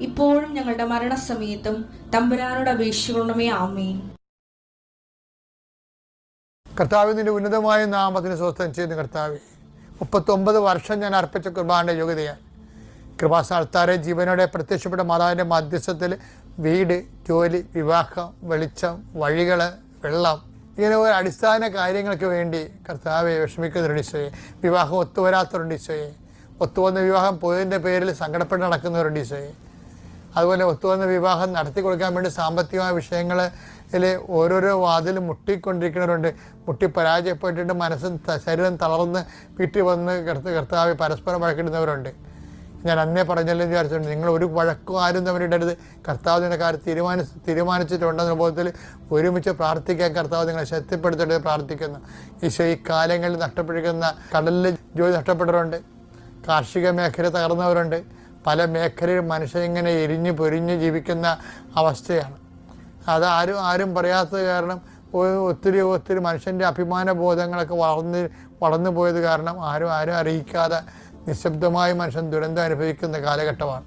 ഇപ്പോഴും ഞങ്ങളുടെ മരണസമയത്തും തമ്പുരാനോട് അപേക്ഷിക്കണമേ ആമേൻ. കർത്താവിന്റെ ഉന്നതമായ നാമത്തിന് സ്വസ്ഥം ചെയ്യുന്ന കർത്താവ്. മുപ്പത്തൊമ്പത് വർഷം ഞാൻ അർപ്പിച്ച കുർബാനയുടെ യോഗ്യതയാണ് കൃപാസ്ഥാനത്താരെ ജീവനോടെ പ്രത്യക്ഷപ്പെട്ട മാതാവിന്റെ മധ്യസ്ഥത്തിൽ വീട് ജോലി വിവാഹം വെളിച്ചം വഴികൾ വെള്ളം ഇങ്ങനെ ഒരു അടിസ്ഥാന കാര്യങ്ങൾക്ക് വേണ്ടി കർത്താവെ വിഷമിക്കുന്നവരുണ്ട് ഈശോയെ. വിവാഹം ഒത്തുവരാത്തവരുണ്ട് ഈശോയെ. ഒത്തുവന്ന വിവാഹം പോയതിന്റെ പേരിൽ സങ്കടപ്പെട്ട് നടക്കുന്നവരുണ്ട് ഈശോയെ. അതുപോലെ ഒത്തുവന്ന വിവാഹം നടത്തി കൊടുക്കാൻ വേണ്ടി സാമ്പത്തികമായ വിഷയങ്ങളിൽ ഓരോരോ വാതിൽ മുട്ടിക്കൊണ്ടിരിക്കുന്നവരുണ്ട്. മുട്ടി പരാജയപ്പെട്ടിട്ട് മനസ്സും ശരീരം തളർന്ന് വീട്ടിൽ വന്ന് കർത്ത കർത്താവ് പരസ്പരം വഴക്കിടുന്നവരുണ്ട്. ഞാൻ അന്നേ പറഞ്ഞല്ലോ വിചാരിച്ചിട്ടുണ്ട്. നിങ്ങൾ ഒരു വഴക്കും ആരും തമ്മിലിടരുത്. കർത്താവ് നിങ്ങളുടെ കാര്യം തീരുമാനിച്ച് തീരുമാനിച്ചിട്ടുണ്ടെന്ന ബോധത്തിൽ ഒരുമിച്ച് പ്രാർത്ഥിക്കാൻ കർത്താവ് നിങ്ങളെ ശക്തിപ്പെടുത്തിട്ട് പ്രാർത്ഥിക്കുന്നു. ഈശോ ഈ കാലങ്ങളിൽ നഷ്ടപ്പെട്ടിരിക്കുന്ന കടലിൽ ജോലി നഷ്ടപ്പെട്ടവരുണ്ട്. കാർഷിക മേഖല തകർന്നവരുണ്ട്. പല മേഖലയിൽ മനുഷ്യരിങ്ങനെ എരിഞ്ഞു പൊരിഞ്ഞ് ജീവിക്കുന്ന അവസ്ഥയാണ്. അത് ആരും ആരും പറയാത്തത് കാരണം ഒത്തിരി ഒത്തിരി മനുഷ്യന്റെ അഭിമാന ബോധങ്ങളൊക്കെ വളർന്ന് വളർന്നു പോയത് കാരണം ആരും ആരും അറിയിക്കാതെ നിശബ്ദമായി മനുഷ്യൻ ദുരന്തം അനുഭവിക്കുന്ന കാലഘട്ടമാണ്.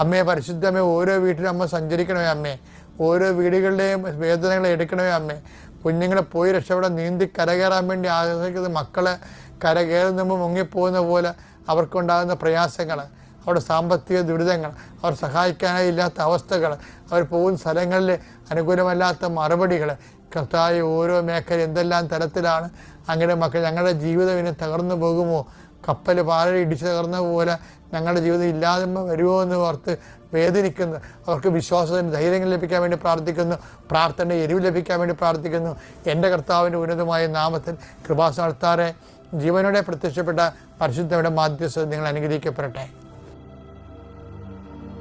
അമ്മയെ പരിശുദ്ധമേ ഓരോ വീട്ടിലും അമ്മ സഞ്ചരിക്കണമേ അമ്മേ. ഓരോ വീടുകളുടെയും വേദനകൾ എടുക്കണമേ അമ്മേ. കുഞ്ഞുങ്ങളെ പോയി രക്ഷപ്പെടാൻ നീന്തി കരകയറാൻ വേണ്ടി ആഗ്രഹിക്കുന്ന മക്കളെ കരകയറുന്ന മുങ്ങിപ്പോകുന്ന പോലെ അവർക്കുണ്ടാകുന്ന പ്രയാസങ്ങൾ അവരുടെ സാമ്പത്തിക ദുരിതങ്ങൾ അവർ സഹായിക്കാനായി ഇല്ലാത്ത അവസ്ഥകൾ അവർ പോകുന്ന സ്ഥലങ്ങളിൽ അനുകൂലമല്ലാത്ത മറുപടികൾ. കർത്തായ ഓരോ മേഖല എന്തെല്ലാം തരത്തിലാണ്? അങ്ങനെ മക്കൾ ഞങ്ങളുടെ ജീവിതം ഇനി തകർന്നു പോകുമോ? കപ്പൽ പാറ ഇടിച്ചു തകർന്ന പോലെ ഞങ്ങളുടെ ജീവിതം ഇല്ലാതെ വരുമോ എന്ന് ഓർത്ത് വേദനിക്കുന്നു. അവർക്ക് വിശ്വാസത്തിന് ധൈര്യം ലഭിക്കാൻ വേണ്ടി പ്രാർത്ഥിക്കുന്നു. പ്രാർത്ഥന എരിവ് ലഭിക്കാൻ വേണ്ടി പ്രാർത്ഥിക്കുന്നു. എന്റെ കർത്താവിന്റെ ഉന്നതമായ നാമത്തിൽ കൃപാസ്ഥാനത്താറെ ജീവനോടെ പ്രത്യക്ഷപ്പെട്ട പരിശുദ്ധയുടെ മാധ്യസ്ഥ നിങ്ങൾ അനുഗ്രഹിക്കപ്പെടട്ടെ.